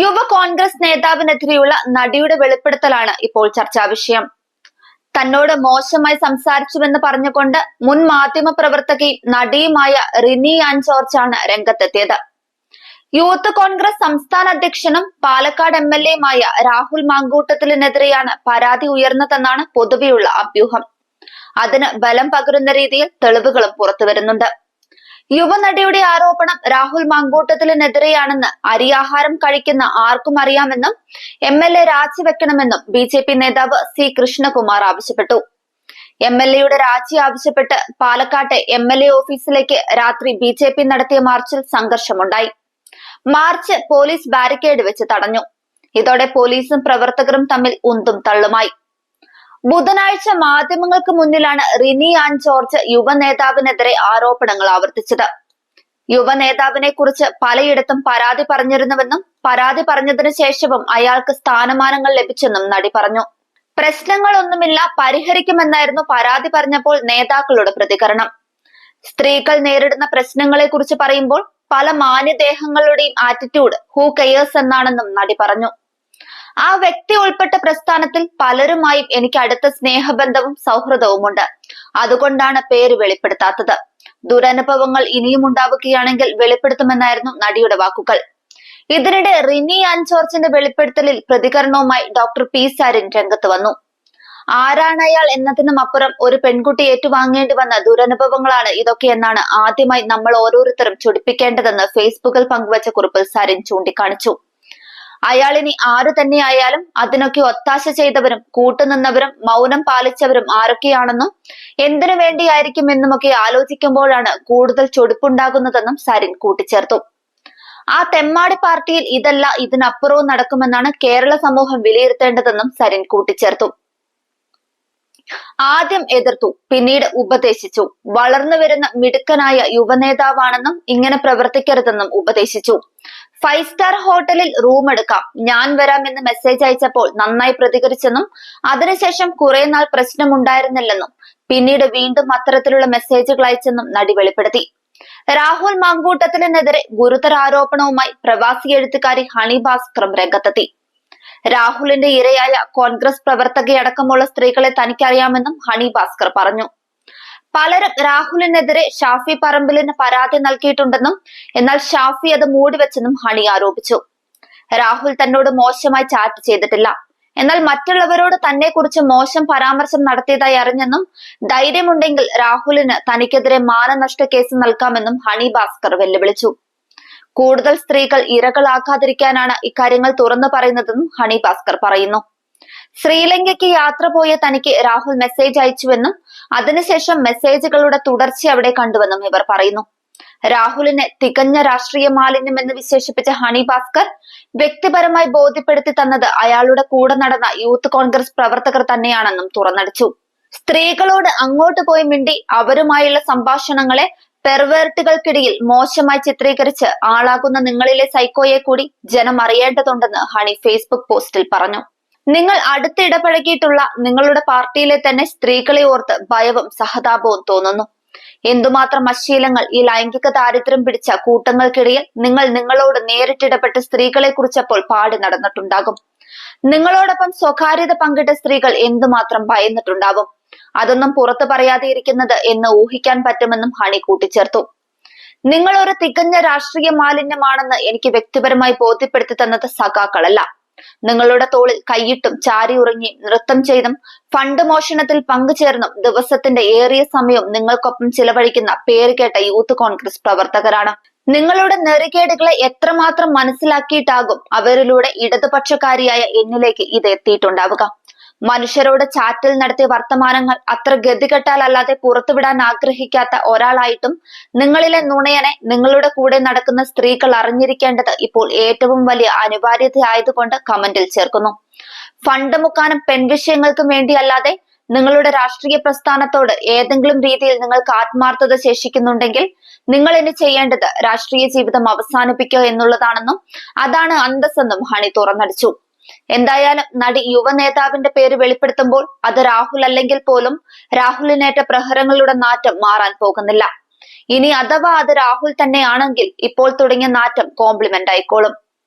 യുവ കോൺഗ്രസ് നേതാവിനെതിരെയുള്ള നടിയുടെ വെളിപ്പെടുത്തലാണ് ഇപ്പോൾ ചർച്ചാ വിഷയം. തന്നോട് മോശമായി സംസാരിച്ചുവെന്ന് പറഞ്ഞുകൊണ്ട് മുൻ മാധ്യമ പ്രവർത്തകയും നടിയുമായ റിനി ആൻ ജോർജാണ് രംഗത്തെത്തിയത്. യൂത്ത് കോൺഗ്രസ് സംസ്ഥാന അധ്യക്ഷനും പാലക്കാട് എം എൽ എയുമായ രാഹുൽ മാങ്കൂട്ടത്തിലിനെതിരെയാണ് പരാതി ഉയർന്നതെന്നാണ് പൊതുവെയുള്ള അഭ്യൂഹം. അതിന് ബലം പകരുന്ന രീതിയിൽ തെളിവുകളും പുറത്തുവരുന്നുണ്ട്. യുവനടിയുടെ ആരോപണം രാഹുൽ മങ്കൂട്ടത്തിനെതിരെയാണെന്ന് അരിയാഹാരം കഴിക്കുന്ന ആർക്കും അറിയാമെന്നും എം എൽ എ രാജിവെക്കണമെന്നും ബി ജെ പി നേതാവ് സി കൃഷ്ണകുമാർ ആവശ്യപ്പെട്ടു. എം എൽ എയുടെ രാജി ആവശ്യപ്പെട്ട് പാലക്കാട്ടെ എം എൽ എ ഓഫീസിലേക്ക് രാത്രി ബി ജെ പി നടത്തിയ മാർച്ചിൽ സംഘർഷമുണ്ടായി. മാർച്ച് പോലീസ് ബാരിക്കേഡ് വെച്ച് തടഞ്ഞു. ഇതോടെ പോലീസും പ്രവർത്തകരും തമ്മിൽ ഉന്തും തള്ളുമായി. ബുധനാഴ്ച മാധ്യമങ്ങൾക്ക് മുന്നിലാണ് റിനി ആൻ ജോർജ് യുവ നേതാവിനെതിരെ ആരോപണങ്ങൾ ആവർത്തിച്ചത്. യുവ നേതാവിനെ കുറിച്ച് പലയിടത്തും പരാതി പറഞ്ഞിരുന്നുവെന്നും പരാതി പറഞ്ഞതിനു ശേഷവും അയാൾക്ക് സ്ഥാനമാനങ്ങൾ ലഭിച്ചെന്നും നടി പറഞ്ഞു. പ്രശ്നങ്ങളൊന്നുമില്ല പരിഹരിക്കുമെന്നായിരുന്നു പരാതി പറഞ്ഞപ്പോൾ നേതാക്കളുടെ പ്രതികരണം. സ്ത്രീകൾ നേരിടുന്ന പ്രശ്നങ്ങളെ കുറിച്ച് പറയുമ്പോൾ പല മാന്യദേഹങ്ങളുടെയും ആറ്റിറ്റ്യൂഡ് ഹൂ കെയേഴ്സ് എന്നാണെന്നും നടി പറഞ്ഞു. ആ വ്യക്തി ഉൾപ്പെട്ട പ്രസ്ഥാനത്തിൽ പലരുമായും എനിക്ക് അടുത്ത സ്നേഹബന്ധവും സൗഹൃദവുമുണ്ട്. അതുകൊണ്ടാണ് പേര് വെളിപ്പെടുത്താത്തത്. ദുരനുഭവങ്ങൾ ഇനിയും ഉണ്ടാവുകയാണെങ്കിൽ വെളിപ്പെടുത്തുമെന്നായിരുന്നു നടിയുടെ വാക്കുകൾ. ഇതിനിടെ റിനി ആൻഡ് ജോർജിന്റെ വെളിപ്പെടുത്തലിൽ പ്രതികരണവുമായി ഡോക്ടർ പി സാരിൻ രംഗത്ത് വന്നു. ആരാണ് അയാൾ എന്നതിനും അപ്പുറം ഒരു പെൺകുട്ടി ഏറ്റുവാങ്ങേണ്ടി വന്ന ദുരനുഭവങ്ങളാണ് ഇതൊക്കെയെന്നാണ് ആദ്യമായി നമ്മൾ ഓരോരുത്തരും ചൊടിപ്പിക്കേണ്ടതെന്ന് ഫേസ്ബുക്കിൽ പങ്കുവച്ച കുറിപ്പിൽ സാരിൻ ചൂണ്ടിക്കാണിച്ചു. അയാൾ ഇനി ആരു തന്നെയായാലും അതിനൊക്കെ ഒത്താശ ചെയ്തവരും കൂട്ടുനിന്നവരും മൗനം പാലിച്ചവരും ആരൊക്കെയാണെന്നും എന്തിനു വേണ്ടിയായിരിക്കും എന്നുമൊക്കെ ആലോചിക്കുമ്പോഴാണ് കൂടുതൽ ചൊടിപ്പുണ്ടാകുന്നതെന്നും സരിൻ കൂട്ടിച്ചേർത്തു. ആ തെമ്മാടി പാർട്ടിയിൽ ഇതല്ല ഇതിനപ്പുറവും നടക്കുമെന്നാണ് കേരള സമൂഹം വിലയിരുത്തേണ്ടതെന്നും സരിൻ കൂട്ടിച്ചേർത്തു. ആദ്യം എതിർത്തു പിന്നീട് ഉപദേശിച്ചു. വളർന്നു വരുന്ന മിടുക്കനായ യുവനേതാവാണെന്നും ഇങ്ങനെ പ്രവർത്തിക്കരുതെന്നും ഉപദേശിച്ചു. ഫൈവ് സ്റ്റാർ ഹോട്ടലിൽ റൂം എടുക്കാം. ഞാൻ വരാം എന്ന് മെസ്സേജ് അയച്ചപ്പോൾ നന്നായി പ്രതികരിച്ചെന്നും അതിനുശേഷം കുറെ നാൾ പ്രശ്നമുണ്ടായിരുന്നില്ലെന്നും പിന്നീട് വീണ്ടും അത്തരത്തിലുള്ള മെസ്സേജുകൾ അയച്ചെന്നും നടി വെളിപ്പെടുത്തി. രാഹുൽ മാങ്കൂട്ടത്തിനെതിരെ ഗുരുതര ആരോപണവുമായി പ്രവാസി എഴുത്തുകാരി ഹണി ഭാസ്കറും രംഗത്തെത്തി. രാഹുലിന്റെ ഇരയായ കോൺഗ്രസ് പ്രവർത്തകയടക്കമുള്ള സ്ത്രീകളെ തനിക്കറിയാമെന്നും ഹണി ഭാസ്കർ പറഞ്ഞു. പലരും രാഹുലിനെതിരെ ഷാഫി പറമ്പിലിന് പരാതി നൽകിയിട്ടുണ്ടെന്നും എന്നാൽ ഷാഫി അത് മൂടിവെച്ചെന്നും ഹണി ആരോപിച്ചു. രാഹുൽ തന്നോട് മോശമായി ചാറ്റ് ചെയ്തിട്ടില്ല. എന്നാൽ മറ്റുള്ളവരോട് തന്നെ കുറിച്ച് മോശം പരാമർശം നടത്തിയതായി അറിഞ്ഞെന്നും ധൈര്യമുണ്ടെങ്കിൽ രാഹുലിന് തനിക്കെതിരെ മാനനഷ്ട കേസ് നൽകാമെന്നും ഹണി ഭാസ്കർ വെല്ലുവിളിച്ചു. കൂടുതൽ സ്ത്രീകൾ ഇരകളാക്കാതിരിക്കാനാണ് ഇക്കാര്യങ്ങൾ തുറന്നു പറയുന്നതെന്നും ഹണി ഭാസ്കർ പറയുന്നു. ശ്രീലങ്കയ്ക്ക് യാത്ര പോയ തനിക്ക് രാഹുൽ മെസ്സേജ് അയച്ചുവെന്നും അതിനുശേഷം മെസ്സേജുകളുടെ തുടർച്ച അവിടെ കണ്ടുവെന്നും ഇവർ പറയുന്നു. രാഹുലിനെ തികഞ്ഞ രാഷ്ട്രീയ മാലിന്യം എന്ന് വിശേഷിപ്പിച്ച ഹണി ഭാസ്കർ വ്യക്തിപരമായി ബോധ്യപ്പെടുത്തി തന്നത് അയാളുടെ കൂടെ നടന്ന യൂത്ത് കോൺഗ്രസ് പ്രവർത്തകർ തന്നെയാണെന്നും തുറന്നടിച്ചു. സ്ത്രീകളോട് അങ്ങോട്ട് പോയി മിണ്ടി അവരുമായുള്ള സംഭാഷണങ്ങളെ പെർവേർട്ടുകൾക്കിടയിൽ മോശമായി ചിത്രീകരിച്ച് ആളാകുന്ന നിങ്ങളിലെ സൈക്കോയെ കൂടി ജനം അറിയേണ്ടതുണ്ടെന്ന് ഹണി ഫേസ്ബുക്ക് പോസ്റ്റിൽ പറഞ്ഞു. നിങ്ങൾ അടുത്തിടപഴകിയിട്ടുള്ള നിങ്ങളുടെ പാർട്ടിയിലെ തന്നെ സ്ത്രീകളെ ഓർത്ത് ഭയവും സഹതാപവും തോന്നുന്നു. എന്തുമാത്രം അശീലങ്ങൾ ഈ ലൈംഗിക ദാരിദ്ര്യം പിടിച്ച കൂട്ടങ്ങൾക്കിടയിൽ നിങ്ങൾ നിങ്ങളോട് നേരിട്ടിടപെട്ട സ്ത്രീകളെ കുറിച്ചപ്പോൾ പാടി നടന്നിട്ടുണ്ടാകും. നിങ്ങളോടൊപ്പം സ്വകാര്യത പങ്കിട്ട സ്ത്രീകൾ എന്തുമാത്രം ഭയന്നിട്ടുണ്ടാവും? അതൊന്നും പുറത്തു പറയാതെ ഇരിക്കുന്നത് എന്ന് ഊഹിക്കാൻ പറ്റുമെന്നും ഹണി കൂട്ടിച്ചേർത്തു. നിങ്ങൾ ഒരു തികഞ്ഞ രാഷ്ട്രീയ മാലിന്യമാണെന്ന് എനിക്ക് വ്യക്തിപരമായി ബോധ്യപ്പെടുത്തി തന്നത് സഖാക്കളല്ല. നിങ്ങളുടെ തോളിൽ കൈയിട്ടും ചാരി ഉറങ്ങി നൃത്തം ചെയ്തും ഫണ്ട് മോഷണത്തിൽ പങ്കുചേർന്നും ദിവസത്തിന്റെ ഏറിയ സമയം നിങ്ങൾക്കൊപ്പം ചിലവഴിക്കുന്ന പേരുകേട്ട യൂത്ത് കോൺഗ്രസ് പ്രവർത്തകരാണ്. നിങ്ങളുടെ നെറികേടുകളെ എത്രമാത്രം മനസ്സിലാക്കിയിട്ടാകും അവരിലൂടെ ഇടതുപക്ഷക്കാരിയായ എന്നിലേക്ക് ഇത് എത്തിയിട്ടുണ്ടാവുക. മനുഷ്യരോട് ചാറ്റിൽ നടത്തിയ വർത്തമാനങ്ങൾ അത്ര ഗതികെട്ടാൽ അല്ലാതെ പുറത്തുവിടാൻ ആഗ്രഹിക്കാത്ത ഒരാളായിട്ടും നിങ്ങളിലെ നുണയനെ നിങ്ങളുടെ കൂടെ നടക്കുന്ന സ്ത്രീകൾ അറിഞ്ഞിരിക്കേണ്ടത് ഇപ്പോൾ ഏറ്റവും വലിയ അനിവാര്യതയായതുകൊണ്ട് കമന്റിൽ ചേർക്കുന്നു. ഫണ്ട് മുക്കാനും പെൺവിഷയങ്ങൾക്കും വേണ്ടിയല്ലാതെ നിങ്ങളുടെ രാഷ്ട്രീയ പ്രസ്ഥാനത്തോട് ഏതെങ്കിലും രീതിയിൽ നിങ്ങൾക്ക് ആത്മാർത്ഥത ശേഷിക്കുന്നുണ്ടെങ്കിൽ നിങ്ങൾ ഇനി ചെയ്യേണ്ടത് രാഷ്ട്രീയ ജീവിതം അവസാനിപ്പിക്കുക എന്നുള്ളതാണെന്നും അതാണ് അന്തസ്സെന്നും ഹണി തുറന്നടിച്ചു. എന്തായാലും നടി യുവ നേതാവിന്റെ പേര് വെളിപ്പെടുത്തുമ്പോൾ അത് രാഹുൽ അല്ലെങ്കിൽ പോലും രാഹുലിനേറ്റ പ്രഹരങ്ങളുടെ നാറ്റം മാറാൻ പോകുന്നില്ല. ഇനി അഥവാ അത് രാഹുൽ തന്നെയാണെങ്കിൽ ഇപ്പോൾ തുടങ്ങിയ നാറ്റം കോംപ്ലിമെന്റ് ആയിക്കോളും.